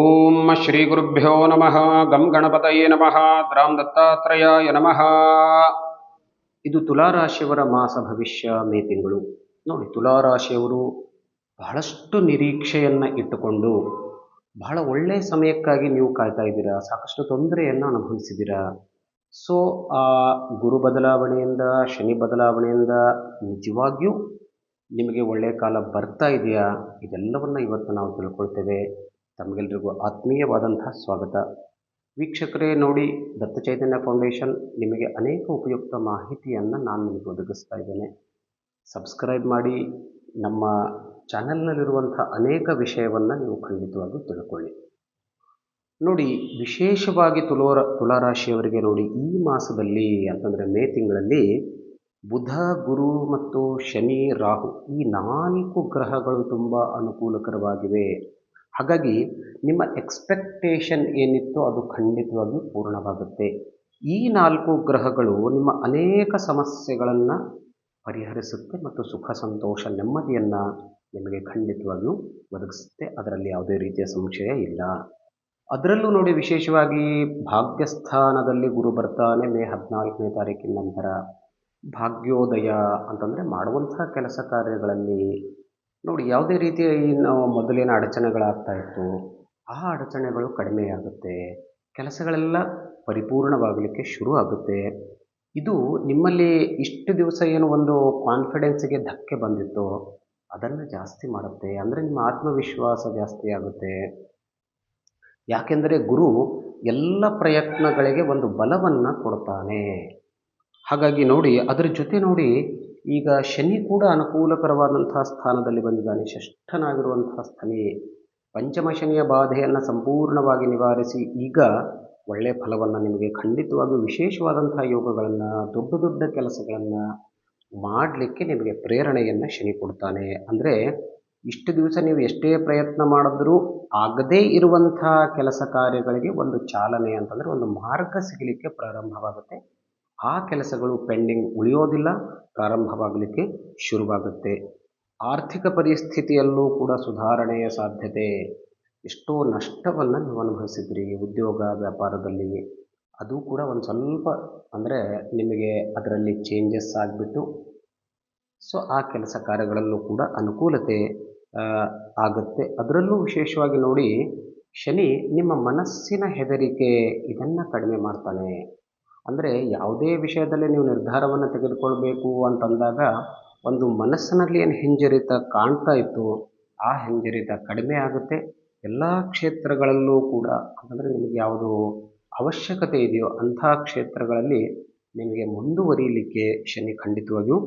ಓಂ ಶ್ರೀ ಗುರುಭ್ಯೋ ನಮಃ ಗಂ ಗಣಪತಯೇ ನಮಃ ದ್ರಾಂ ದತ್ತಾತ್ರೇಯಾಯ ನಮಃ ಇದು ತುಲಾರಾಶಿಯವರ ಮಾಸ ಭವಿಷ್ಯ ಮೇ ತಿಂಗಳು. ನೋಡಿ, ತುಲಾರಾಶಿಯವರು ಬಹಳಷ್ಟು ನಿರೀಕ್ಷೆಯನ್ನು ಇಟ್ಟುಕೊಂಡು ಬಹಳ ಒಳ್ಳೆಯ ಸಮಯಕ್ಕಾಗಿ ನೀವು ಕಾಯ್ತಾ ಇದ್ದೀರಾ, ಸಾಕಷ್ಟು ತೊಂದರೆಯನ್ನು ಅನುಭವಿಸಿದ್ದೀರಾ? ಸೊ ಆ ಗುರು ಬದಲಾವಣೆಯಿಂದ, ಶನಿ ಬದಲಾವಣೆಯಿಂದ ನಿಜವಾಗಿಯೂ ನಿಮಗೆ ಒಳ್ಳೆಯ ಕಾಲ ಬರ್ತಾ ಇದೆಯಾ? ಇದೆಲ್ಲವನ್ನು ಇವತ್ತು ನಾವು ತಿಳ್ಕೊಳ್ತೇವೆ. ತಮಗೆಲ್ಲರಿಗೂ ಆತ್ಮೀಯವಾದಂತಹ ಸ್ವಾಗತ. ವೀಕ್ಷಕರೇ, ನೋಡಿ, ದತ್ತ ಚೈತನ್ಯ ಫೌಂಡೇಶನ್ ನಿಮಗೆ ಅನೇಕ ಉಪಯುಕ್ತ ಮಾಹಿತಿಯನ್ನು ನಾನು ನಿಮಗೆ ಒದಗಿಸ್ತಾ ಇದ್ದೇನೆ. ಸಬ್ಸ್ಕ್ರೈಬ್ ಮಾಡಿ, ನಮ್ಮ ಚಾನಲ್ನಲ್ಲಿರುವಂಥ ಅನೇಕ ವಿಷಯವನ್ನು ನೀವು ಖಂಡಿತವಾಗಿ ತಿಳ್ಕೊಳ್ಳಿ. ನೋಡಿ, ವಿಶೇಷವಾಗಿ ತುಲೋರ, ತುಲಾರಾಶಿಯವರಿಗೆ ನೋಡಿ, ಈ ಮಾಸದಲ್ಲಿ ಅಂತಂದರೆ ಮೇ ತಿಂಗಳಲ್ಲಿ ಬುಧ, ಗುರು ಮತ್ತು ಶನಿ, ರಾಹು ಈ ನಾಲ್ಕು ಗ್ರಹಗಳು ತುಂಬ ಅನುಕೂಲಕರವಾಗಿವೆ. ಹಾಗಾಗಿ ನಿಮ್ಮ ಎಕ್ಸ್ಪೆಕ್ಟೇಷನ್ ಏನಿತ್ತು ಅದು ಖಂಡಿತವಾಗಿಯೂ ಪೂರ್ಣವಾಗುತ್ತೆ. ಈ ನಾಲ್ಕು ಗ್ರಹಗಳು ನಿಮ್ಮ ಅನೇಕ ಸಮಸ್ಯೆಗಳನ್ನು ಪರಿಹರಿಸುತ್ತೆ ಮತ್ತು ಸುಖ, ಸಂತೋಷ, ನೆಮ್ಮದಿಯನ್ನು ನಿಮಗೆ ಖಂಡಿತವಾಗಿಯೂ ಒದಗಿಸುತ್ತೆ. ಅದರಲ್ಲಿ ಯಾವುದೇ ರೀತಿಯ ಸಂಶಯ ಇಲ್ಲ. ಅದರಲ್ಲೂ ನೋಡಿ ವಿಶೇಷವಾಗಿ ಭಾಗ್ಯಸ್ಥಾನದಲ್ಲಿ ಗುರು ಬರ್ತಾನೆ ಮೇ ಹದಿನಾಲ್ಕನೇ ತಾರೀಕಿನ ನಂತರ. ಭಾಗ್ಯೋದಯ ಅಂತಂದರೆ ಮಾಡುವಂಥ ಕೆಲಸ ಕಾರ್ಯಗಳಲ್ಲಿ ನೋಡಿ, ಯಾವುದೇ ರೀತಿಯ ಏನು ಮೊದಲಿನ ಅಡಚಣೆಗಳಾಗ್ತಾ ಆ ಅಡಚಣೆಗಳು ಕಡಿಮೆಯಾಗುತ್ತೆ, ಕೆಲಸಗಳೆಲ್ಲ ಪರಿಪೂರ್ಣವಾಗಲಿಕ್ಕೆ ಶುರು ಆಗುತ್ತೆ ಇದು ನಿಮ್ಮಲ್ಲಿ ಇಷ್ಟು ದಿವಸ ಏನು ಒಂದು ಕಾನ್ಫಿಡೆನ್ಸಿಗೆ ಧಕ್ಕೆ ಬಂದಿತ್ತು, ಅದನ್ನು ಜಾಸ್ತಿ ಮಾಡುತ್ತೆ. ಅಂದರೆ ನಿಮ್ಮ ಆತ್ಮವಿಶ್ವಾಸ ಜಾಸ್ತಿ ಆಗುತ್ತೆ. ಯಾಕೆಂದರೆ ಗುರು ಎಲ್ಲ ಪ್ರಯತ್ನಗಳಿಗೆ ಒಂದು ಬಲವನ್ನು ಕೊಡ್ತಾನೆ. ಹಾಗಾಗಿ ನೋಡಿ, ಅದರ ಜೊತೆ ನೋಡಿ ಈಗ ಶನಿ ಕೂಡ ಅನುಕೂಲಕರವಾದಂತಹ ಸ್ಥಾನದಲ್ಲಿ ಬಂದಿದ್ದಾನೆ. ಷಷ್ಠನಾಗಿರುವಂತಹ ಸ್ಥನಿ ಪಂಚಮ ಶನಿಯ ಬಾಧೆಯನ್ನು ಸಂಪೂರ್ಣವಾಗಿ ನಿವಾರಿಸಿ ಈಗ ಒಳ್ಳೆಯ ಫಲವನ್ನು ನಿಮಗೆ ಖಂಡಿತವಾಗಿ ವಿಶೇಷವಾದಂತಹ ಯೋಗಗಳನ್ನು, ದೊಡ್ಡ ದೊಡ್ಡ ಕೆಲಸಗಳನ್ನು ಮಾಡಲಿಕ್ಕೆ ನಿಮಗೆ ಪ್ರೇರಣೆಯನ್ನು ಶನಿ ಕೊಡ್ತಾನೆ. ಅಂದರೆ ಇಷ್ಟು ದಿವಸ ನೀವು ಎಷ್ಟೇ ಪ್ರಯತ್ನ ಮಾಡಿದ್ರೂ ಆಗದೇ ಇರುವಂಥ ಕೆಲಸ ಕಾರ್ಯಗಳಿಗೆ ಒಂದು ಚಾಲನೆ ಅಂತಂದರೆ ಒಂದು ಮಾರ್ಗ ಸಿಗಲಿಕ್ಕೆ ಪ್ರಾರಂಭವಾಗುತ್ತೆ. ಆ ಕೆಲಸಗಳು ಪೆಂಡಿಂಗ್ ಉಳಿಯೋದಿಲ್ಲ, ಪ್ರಾರಂಭವಾಗಲಿಕ್ಕೆ ಶುರುವಾಗುತ್ತೆ. ಆರ್ಥಿಕ ಪರಿಸ್ಥಿತಿಯಲ್ಲೂ ಕೂಡ ಸುಧಾರಣೆಯ ಸಾಧ್ಯತೆ. ಎಷ್ಟೋ ನಷ್ಟವನ್ನು ನೀವು ಅನುಭವಿಸಿದ್ರಿ ಉದ್ಯೋಗ ವ್ಯಾಪಾರದಲ್ಲಿ ಅದು ಕೂಡ ಒಂದು ಸ್ವಲ್ಪ ಅಂದರೆ ನಿಮಗೆ ಅದರಲ್ಲಿ ಚೇಂಜಸ್ ಆಗಿಬಿಟ್ಟು, ಸೊ ಆ ಕೆಲಸ ಕಾರ್ಯಗಳಲ್ಲೂ ಕೂಡ ಅನುಕೂಲತೆ ಆಗುತ್ತೆ. ಅದರಲ್ಲೂ ವಿಶೇಷವಾಗಿ ನೋಡಿ, ಶನಿ ನಿಮ್ಮ ಮನಸ್ಸಿನ ಹೆದರಿಕೆ ಇದನ್ನು ಕಡಿಮೆ ಮಾಡ್ತಾನೆ. ಅಂದರೆ ಯಾವುದೇ ವಿಷಯದಲ್ಲಿ ನೀವು ನಿರ್ಧಾರವನ್ನು ತೆಗೆದುಕೊಳ್ಬೇಕು ಅಂತಂದಾಗ ಒಂದು ಮನಸ್ಸಿನಲ್ಲಿ ಏನು ಹಿಂಜರಿತ ಕಾಣ್ತಾ ಇತ್ತು, ಆ ಹಿಂಜರಿತ ಕಡಿಮೆ ಆಗುತ್ತೆ. ಎಲ್ಲ ಕ್ಷೇತ್ರಗಳಲ್ಲೂ ಕೂಡ ಅಂತಂದರೆ ನಿಮಗೆ ಯಾವುದು ಅವಶ್ಯಕತೆ ಇದೆಯೋ ಅಂಥ ಕ್ಷೇತ್ರಗಳಲ್ಲಿ ನಿಮಗೆ ಮುಂದುವರಿಯಲಿಕ್ಕೆ ಶನಿ ಖಂಡಿತವಾಗಿಯೂ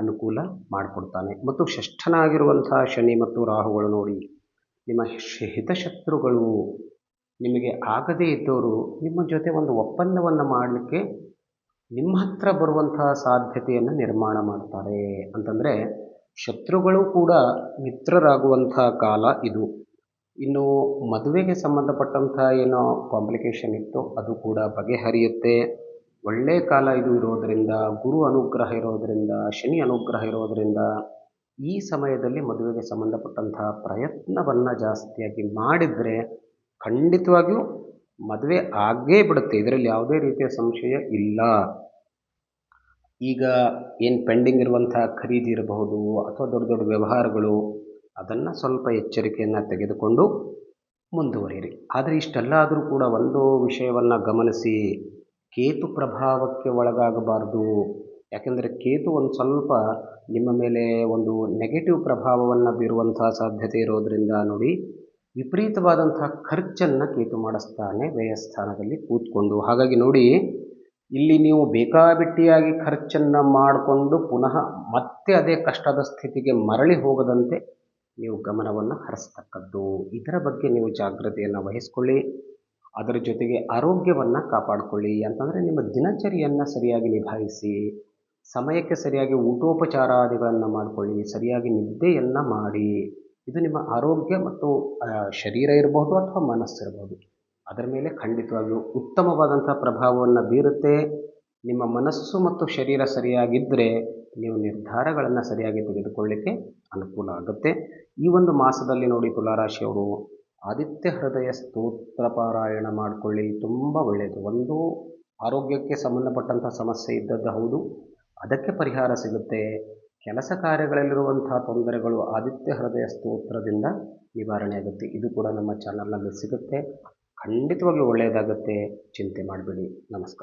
ಅನುಕೂಲ ಮಾಡಿಕೊಡ್ತಾನೆ. ಮತ್ತು ಷಷ್ಠನಾಗಿರುವಂಥ ಶನಿ ಮತ್ತು ರಾಹುಗಳು ನೋಡಿ, ನಿಮ್ಮ ಹಿತಶತ್ರುಗಳು ನಿಮಗೆ ಆಗದೇ ಇದ್ದವರು ನಿಮ್ಮ ಜೊತೆ ಒಂದು ಒಪ್ಪಂದವನ್ನು ಮಾಡಲಿಕ್ಕೆ ನಿಮ್ಮ ಹತ್ರ ಬರುವಂತಹ ಸಾಧ್ಯತೆಯನ್ನು ನಿರ್ಮಾಣ ಮಾಡ್ತಾರೆ. ಅಂತಂದರೆ ಶತ್ರುಗಳು ಕೂಡ ಮಿತ್ರರಾಗುವಂಥ ಕಾಲ ಇದು. ಇನ್ನು ಮದುವೆಗೆ ಸಂಬಂಧಪಟ್ಟಂಥ ಏನೋ ಕಾಂಪ್ಲಿಕೇಶನ್ ಇತ್ತು, ಅದು ಕೂಡ ಬಗೆಹರಿಯುತ್ತೆ. ಒಳ್ಳೆಯ ಕಾಲ ಇದು ಇರೋದರಿಂದ, ಗುರು ಅನುಗ್ರಹ ಇರೋದರಿಂದ, ಶನಿ ಅನುಗ್ರಹ ಇರೋದರಿಂದ ಈ ಸಮಯದಲ್ಲಿ ಮದುವೆಗೆ ಸಂಬಂಧಪಟ್ಟಂತಹ ಪ್ರಯತ್ನವನ್ನು ಜಾಸ್ತಿಯಾಗಿ ಮಾಡಿದರೆ ಖಂಡಿತವಾಗಿಯೂ ಮದುವೆ ಆಗೇ ಬಿಡುತ್ತೆ. ಇದರಲ್ಲಿ ಯಾವುದೇ ರೀತಿಯ ಸಂಶಯ ಇಲ್ಲ. ಈಗ ಏನು ಪೆಂಡಿಂಗ್ ಇರುವಂಥ ಖರೀದಿ ಇರಬಹುದು ಅಥವಾ ದೊಡ್ಡ ದೊಡ್ಡ ವ್ಯವಹಾರಗಳು, ಅದನ್ನು ಸ್ವಲ್ಪ ಎಚ್ಚರಿಕೆಯನ್ನು ತೆಗೆದುಕೊಂಡು ಮುಂದುವರಿಯಿರಿ. ಆದರೆ ಇಷ್ಟೆಲ್ಲ ಆದರೂ ಕೂಡ ಒಂದು ವಿಷಯವನ್ನು ಗಮನಿಸಿ, ಕೇತು ಪ್ರಭಾವಕ್ಕೆ ಒಳಗಾಗಬಾರ್ದು. ಯಾಕೆಂದರೆ ಕೇತು ಒಂದು ಸ್ವಲ್ಪ ನಿಮ್ಮ ಮೇಲೆ ಒಂದು ನೆಗೆಟಿವ್ ಪ್ರಭಾವವನ್ನು ಬೀರುವಂಥ ಸಾಧ್ಯತೆ ಇರೋದರಿಂದ ನೋಡಿ ವಿಪರೀತವಾದಂಥ ಖರ್ಚನ್ನು ಕೇತು ಮಾಡಿಸ್ತಾನೆ ವ್ಯಯಸ್ಥಾನದಲ್ಲಿ ಕೂತ್ಕೊಂಡು. ಹಾಗಾಗಿ ನೋಡಿ, ಇಲ್ಲಿ ನೀವು ಬೇಕಾಬಿಟ್ಟಿಯಾಗಿ ಖರ್ಚನ್ನು ಮಾಡಿಕೊಂಡು ಪುನಃ ಮತ್ತೆ ಅದೇ ಕಷ್ಟದ ಸ್ಥಿತಿಗೆ ಮರಳಿ ಹೋಗದಂತೆ ನೀವು ಗಮನವನ್ನು ಹರಿಸ್ತಕ್ಕದ್ದು. ಇದರ ಬಗ್ಗೆ ನೀವು ಜಾಗ್ರತೆಯನ್ನು ವಹಿಸ್ಕೊಳ್ಳಿ. ಅದರ ಜೊತೆಗೆ ಆರೋಗ್ಯವನ್ನು ಕಾಪಾಡಿಕೊಳ್ಳಿ. ಅಂತಂದರೆ ನಿಮ್ಮ ದಿನಚರಿಯನ್ನು ಸರಿಯಾಗಿ ನಿಭಾಯಿಸಿ, ಸಮಯಕ್ಕೆ ಸರಿಯಾಗಿ ಊಟೋಪಚಾರಾದಿಗಳನ್ನು ಮಾಡಿಕೊಳ್ಳಿ, ಸರಿಯಾಗಿ ನಿದ್ದೆಯನ್ನು ಮಾಡಿ. ಇದು ನಿಮ್ಮ ಆರೋಗ್ಯ ಮತ್ತು ಶರೀರ ಇರಬಹುದು ಅಥವಾ ಮನಸ್ಸಿರಬಹುದು ಅದರ ಮೇಲೆ ಖಂಡಿತವಾಗಿಯೂ ಉತ್ತಮವಾದಂಥ ಪ್ರಭಾವವನ್ನು ಬೀರುತ್ತೆ. ನಿಮ್ಮ ಮನಸ್ಸು ಮತ್ತು ಶರೀರ ಸರಿಯಾಗಿದ್ದರೆ ನೀವು ನಿರ್ಧಾರಗಳನ್ನು ಸರಿಯಾಗಿ ತೆಗೆದುಕೊಳ್ಳಿಕ್ಕೆ ಅನುಕೂಲ ಆಗುತ್ತೆ. ಈ ಒಂದು ಮಾಸದಲ್ಲಿ ನೋಡಿ ತುಲಾರಾಶಿಯವರು, ಆದಿತ್ಯ ಹೃದಯ ಸ್ತೋತ್ರ ಪಾರಾಯಣ ಮಾಡಿಕೊಳ್ಳಿ. ತುಂಬ ಒಳ್ಳೆಯದು ಒಂದು ಆರೋಗ್ಯಕ್ಕೆ ಸಂಬಂಧಪಟ್ಟಂಥ ಸಮಸ್ಯೆ ಇದ್ದದ್ದು ಹೌದು. ಅದಕ್ಕೆ ಪರಿಹಾರ ಸಿಗುತ್ತೆ. ಕೆಲಸ ಕಾರ್ಯಗಳಲ್ಲಿರುವಂಥ ತೊಂದರೆಗಳು ಆದಿತ್ಯ ಹೃದಯ ಸ್ತೋತ್ರದಿಂದ ನಿವಾರಣೆಯಾಗುತ್ತೆ. ಇದು ಕೂಡ ನಮ್ಮ ಚಾನಲ್ನಲ್ಲಿ ಸಿಗುತ್ತೆ. ಖಂಡಿತವಾಗ್ಲೂ ಒಳ್ಳೆಯದಾಗುತ್ತೆ. ಚಿಂತೆ ಮಾಡಬೇಡಿ. ನಮಸ್ಕಾರ.